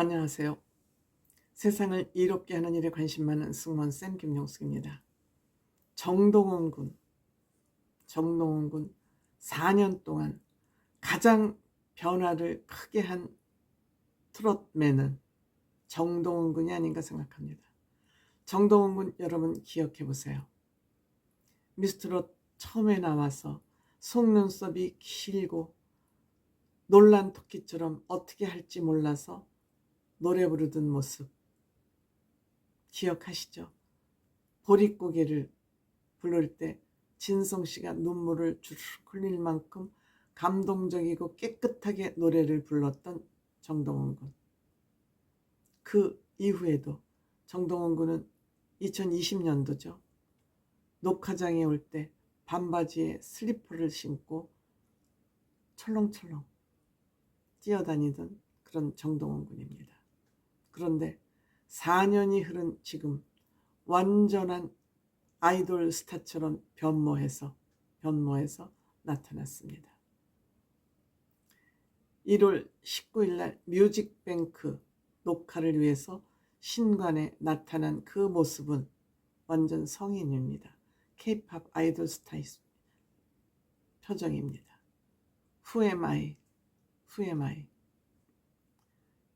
안녕하세요. 세상을 이롭게 하는 일에 관심 많은 승무원쌤 김용숙입니다. 정동원 군, 정동원 군 4년 동안 가장 변화를 크게 한 트롯맨은 정동원 군이 아닌가 생각합니다. 정동원 군 여러분 기억해 보세요. 미스트롯 처음에 나와서 속눈썹이 길고 놀란 토끼처럼 어떻게 할지 몰라서 노래 부르던 모습 기억하시죠? 보릿고개를 부를 때 진성 씨가 눈물을 주르륵 흘릴 만큼 감동적이고 깨끗하게 노래를 불렀던 정동원 군. 그 이후에도 정동원 군은 2020년도죠. 녹화장에 올 때 반바지에 슬리퍼를 신고 철렁철렁 뛰어다니던 그런 정동원 군입니다. 그런데 4년이 흐른 지금 완전한 아이돌 스타처럼 변모해서 변모해서 나타났습니다. 1월 19일 날 뮤직뱅크 녹화를 위해서 신관에 나타난 그 모습은 완전 성인입니다. 케이팝 아이돌 스타의 표정입니다. Who am I? Who am I?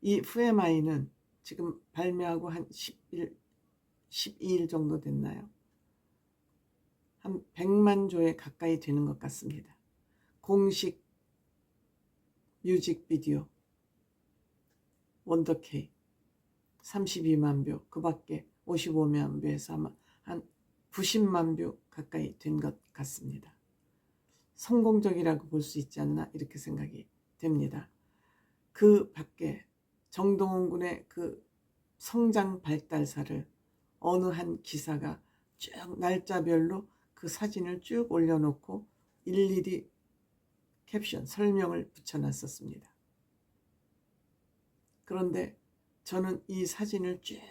이 Who am I는 지금 발매하고 한 10일, 12일 정도 됐나요? 한 100만 조에 가까이 되는 것 같습니다. 공식 뮤직비디오 원더케이 32만 뷰, 그 밖에 55만 뷰에서 아마 한 90만 뷰 가까이 된 것 같습니다. 성공적이라고 볼 수 있지 않나 이렇게 생각이 됩니다. 그 밖에 정동원 군의 그 성장 발달사를 어느 한 기사가 쭉 날짜별로 그 사진을 쭉 올려놓고 일일이 캡션, 설명을 붙여놨었습니다. 그런데 저는 이 사진을 쭉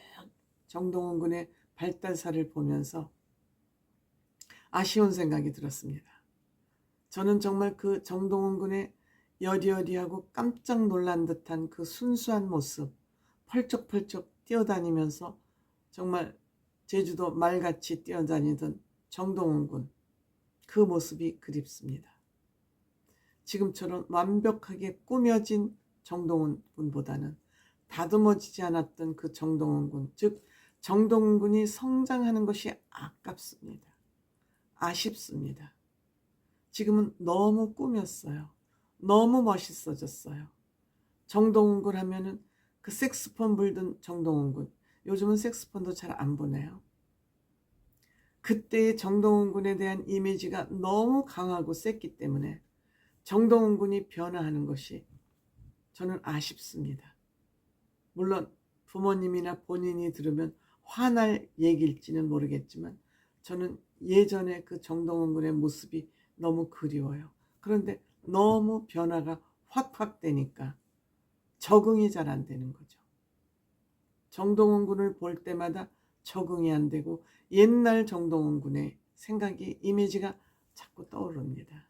정동원 군의 발달사를 보면서 아쉬운 생각이 들었습니다. 저는 정말 그 정동원 군의 여리여리하고 깜짝 놀란 듯한 그 순수한 모습, 펄쩍펄쩍 뛰어다니면서 정말 제주도 말같이 뛰어다니던 정동원 군, 그 모습이 그립습니다. 지금처럼 완벽하게 꾸며진 정동원 군보다는 다듬어지지 않았던 그 정동원 군, 즉 정동원 군이 성장하는 것이 아깝습니다. 아쉽습니다. 지금은 너무 꾸몄어요. 너무 멋있어졌어요. 정동훈 군 하면은 그 색스폰 불던 정동훈 군. 요즘은 색스폰도 잘 안 보네요. 그때의 정동훈 군에 대한 이미지가 너무 강하고 셌기 때문에 정동훈 군이 변화하는 것이 저는 아쉽습니다. 물론 부모님이나 본인이 들으면 화날 얘기일지는 모르겠지만 저는 예전에 그 정동훈 군의 모습이 너무 그리워요. 그런데 너무 변화가 확확 되니까 적응이 잘 안 되는 거죠. 정동원 군을 볼 때마다 적응이 안 되고 옛날 정동원 군의 생각이 이미지가 자꾸 떠오릅니다.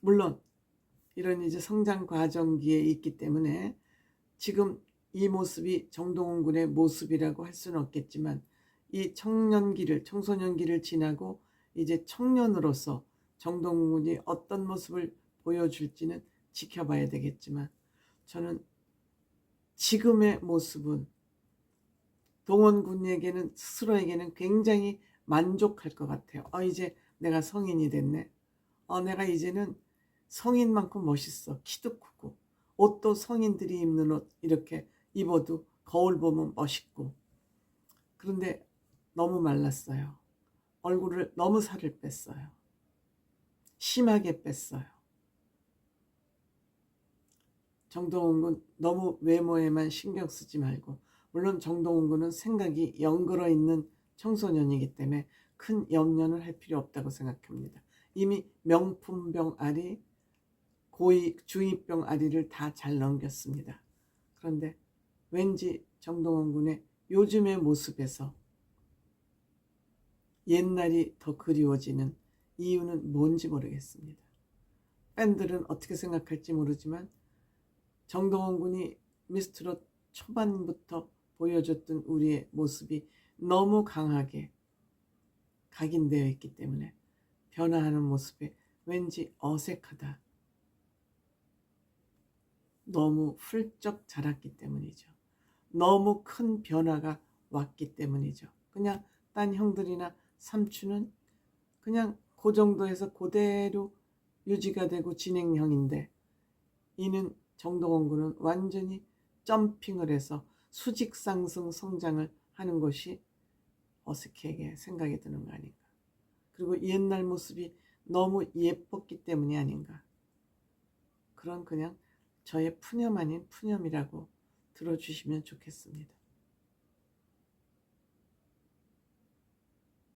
물론 이런 이제 성장 과정기에 있기 때문에 지금 이 모습이 정동원 군의 모습이라고 할 수는 없겠지만 이 청년기를 청소년기를 지나고 이제 청년으로서 정동훈이 어떤 모습을 보여줄지는 지켜봐야 되겠지만 저는 지금의 모습은 동원 군에게는 스스로에게는 굉장히 만족할 것 같아요. 어 이제 내가 성인이 됐네. 어 내가 이제는 성인만큼 멋있어. 키도 크고 옷도 성인들이 입는 옷 이렇게 입어도 거울 보면 멋있고 그런데 너무 말랐어요. 얼굴을 너무 살을 뺐어요. 심하게 뺐어요. 정동훈 군 너무 외모에만 신경 쓰지 말고 물론 정동훈 군은 생각이 연그러 있는 청소년이기 때문에 큰 염려는 할 필요 없다고 생각합니다. 이미 명품병 아리, 고위 중이병 아리를 다 잘 넘겼습니다. 그런데 왠지 정동원 군의 요즘의 모습에서 옛날이 더 그리워지는 이유는 뭔지 모르겠습니다. 팬들은 어떻게 생각할지 모르지만 정동원 군이 미스트롯 초반부터 보여줬던 우리의 모습이 너무 강하게 각인되어 있기 때문에 변화하는 모습에 왠지 어색하다. 너무 훌쩍 자랐기 때문이죠. 너무 큰 변화가 왔기 때문이죠. 그냥 딴 형들이나 삼촌은 그냥 그 정도에서 그대로 유지가 되고 진행형인데 이는 정동원 군은 완전히 점핑을 해서 수직 상승 성장을 하는 것이 어색하게 생각이 드는 거 아닌가. 그리고 옛날 모습이 너무 예뻤기 때문이 아닌가. 그런 그냥 저의 푸념 아닌 푸념이라고 들어주시면 좋겠습니다.